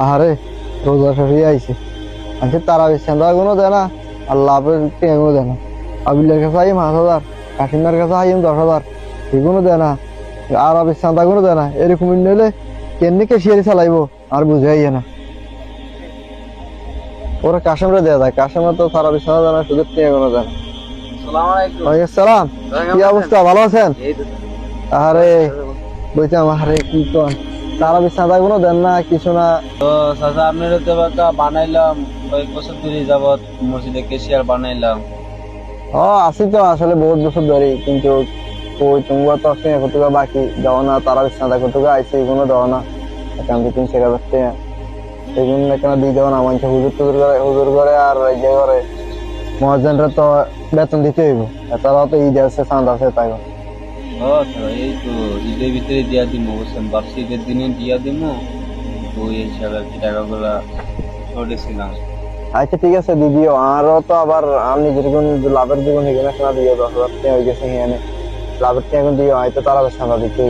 আহারে রোজা শেষে আইছে। আজকে তারা বিছানা কোনো দেয় না আর লাভের টেঙ্গও দেয় না আবিলের কাছে আইম পাঁচ হাজার কাশিমার কাছে আইম দশ হাজার। এগুলো দেয় না আর বিছানা কোনো দেয় না এরকম নিলে কেমনি কেশিয়ারি চালাইবো? আর বুঝাই না। ওরা কাশেমরা দেয়া যায়। কাশেমে তো সারা বিছানা দেয় না শুধু টেঙ্গও দেয় না সালাম কি অবস্থা? ভালো আছেন? আরে বলছিলাম আমার কি কন? তারা বিছানা কোনো দেন না কিছু না। তো চাচা আপনার তো একটা বানাইলাম কয়েক বছর ধরে যাবত মসজিদে কেশিয়ার বানাইলাম। ও আছি তো আসলে বহুত বছর ধরে কিন্তু ওই তোমার তো আসলে কতটা বাকি দেওয়া না তারা বিছানা কতটা আইছে এগুলো দেওয়া না। এখান তিন চার হাজার এই জন্য এখানে দিয়ে দেওয়া না মানছে হুজুর টুজুর করে হুজুর করে আর এই করে মহাজনরা তো বেতন দিতে হইব। তারাও তো ঈদ আছে চাঁদ আছে তাই। এই তো ঈদের ভিতরে দিয়া দিব বুঝছেন? ঈদের দিনে দিয়া দিব তো এই হিসাবে আর কি টাকাগুলা ছোটেছিলাম আচ্ছা ঠিক আছে দিদিও। আরও তো আবার আমি যেরকম লাভের জীবন এখানে শোনা দিও দশ হাজার টাকা হয়ে গেছে এখানে লাভের টাকা এখন দিও হয়তো তারা সাদা দিতে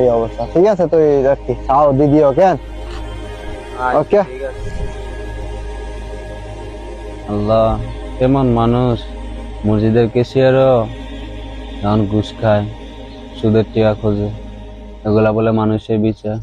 এই অবস্থা। ঠিক আছে তো কি চাও দিদিও কেন? ওকে আল্লাহ কেমন মানুষ? মসজিদের কেশিয়ারও এখন ঘুষ খায় সুদের টিয়া খোঁজে। এগুলা বলে মানুষের বিচার।